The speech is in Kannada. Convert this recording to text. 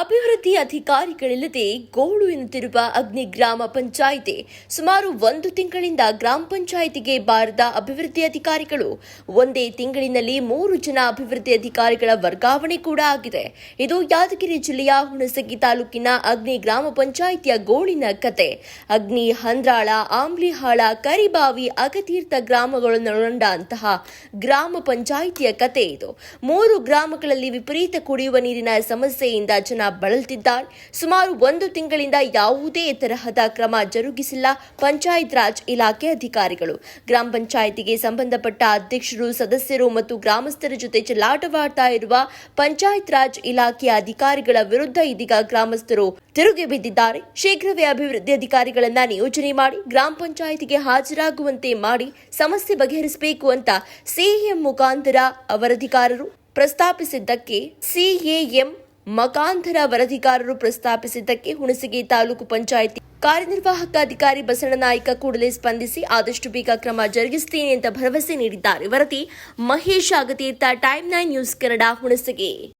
ಅಭಿವೃದ್ಧಿ ಅಧಿಕಾರಿಗಳಿಲ್ಲದೆ ಗೋಳು ಎನ್ನುತ್ತಿರುವ ಅಗ್ನಿ ಗ್ರಾಮ ಪಂಚಾಯಿತಿ ಸುಮಾರು ಒಂದು ತಿಂಗಳಿಂದ ಗ್ರಾಮ ಪಂಚಾಯಿತಿಗೆ ಬಾರದ ಅಭಿವೃದ್ಧಿ ಅಧಿಕಾರಿಗಳು. ಒಂದೇ ತಿಂಗಳಿನಲ್ಲಿ ಮೂರು ಜನ ಅಭಿವೃದ್ಧಿ ಅಧಿಕಾರಿಗಳ ವರ್ಗಾವಣೆ ಕೂಡ ಆಗಿದೆ. ಇದು ಯಾದಗಿರಿ ಜಿಲ್ಲೆಯ ಹುಣಸಗಿ ತಾಲೂಕಿನ ಅಗ್ನಿ ಗ್ರಾಮ ಪಂಚಾಯಿತಿಯ ಗೋಳಿನ ಕತೆ. ಅಗ್ನಿ, ಹಂದ್ರಾಳ, ಆಮ್ಲಿಹಾಳ, ಕರಿಬಾವಿ, ಅಗತೀರ್ಥ ಗ್ರಾಮಗಳನ್ನೊಳಗೊಂಡ ಅಂತಹ ಗ್ರಾಮ ಪಂಚಾಯಿತಿಯ ಕತೆ ಇದು. ಮೂರು ಗ್ರಾಮಗಳಲ್ಲಿ ವಿಪರೀತ ಕುಡಿಯುವ ನೀರಿನ ಸಮಸ್ಯೆಯಿಂದ ಜನ ಬಳಲ್ತಿದ್ದಾರೆ ಸುಮಾರು ಒಂದು ತಿಂಗಳಿಂದ ಯಾವುದೇ ತರಹದ ಕ್ರಮ ಜರುಗಿಸಿಲ್ಲ ಪಂಚಾಯತ್ ರಾಜ್ ಇಲಾಖೆ ಅಧಿಕಾರಿಗಳು. ಗ್ರಾಮ ಪಂಚಾಯಿತಿಗೆ ಸಂಬಂಧಪಟ್ಟ ಅಧ್ಯಕ್ಷರು, ಸದಸ್ಯರು ಮತ್ತು ಗ್ರಾಮಸ್ಥರ ಜೊತೆ ಚಲಾಟವಾಡ್ತಾ ಇರುವ ಪಂಚಾಯತ್ ರಾಜ್ ಇಲಾಖೆಯ ಅಧಿಕಾರಿಗಳ ವಿರುದ್ಧ ಇದೀಗ ಗ್ರಾಮಸ್ಥರು ತಿರುಗಿ ಬಿದ್ದಿದ್ದಾರೆ. ಶೀಘ್ರವೇ ಅಭಿವೃದ್ಧಿ ಅಧಿಕಾರಿಗಳನ್ನ ನಿಯೋಜನೆ ಮಾಡಿ, ಗ್ರಾಮ ಪಂಚಾಯಿತಿಗೆ ಹಾಜರಾಗುವಂತೆ ಮಾಡಿ ಸಮಸ್ಯೆ ಬಗೆಹರಿಸಬೇಕು ಅಂತ ಸಿಎಂ ಮುಖಾಂತರ ಅವರಧಿಕಾರರು ಪ್ರಸ್ತಾಪಿಸಿದ್ದಕ್ಕೆ ಸಿಎಎಂ ಮಕಾಂತರ ವರದಿಗಾರರು ಪ್ರಸ್ತಾಪಿಸಿದ್ದಕ್ಕೆ ಹುಣಸಗಿ ತಾಲೂಕು ಪಂಚಾಯಿತಿ ಕಾರ್ಯನಿರ್ವಾಹಕ ಅಧಿಕಾರಿ ಬಸವನಾಯ್ಕ ಕೂಡಲೇ ಸ್ಪಂದಿಸಿ ಆದಷ್ಟು ಬೇಗ ಕ್ರಮ ಜರುಗಿಸುತ್ತೇನೆ ಅಂತ ಭರವಸೆ ನೀಡಿದ್ದಾರೆ. ವರದಿ Mahesh Agatirtha time nine news Kannada Hunasagi.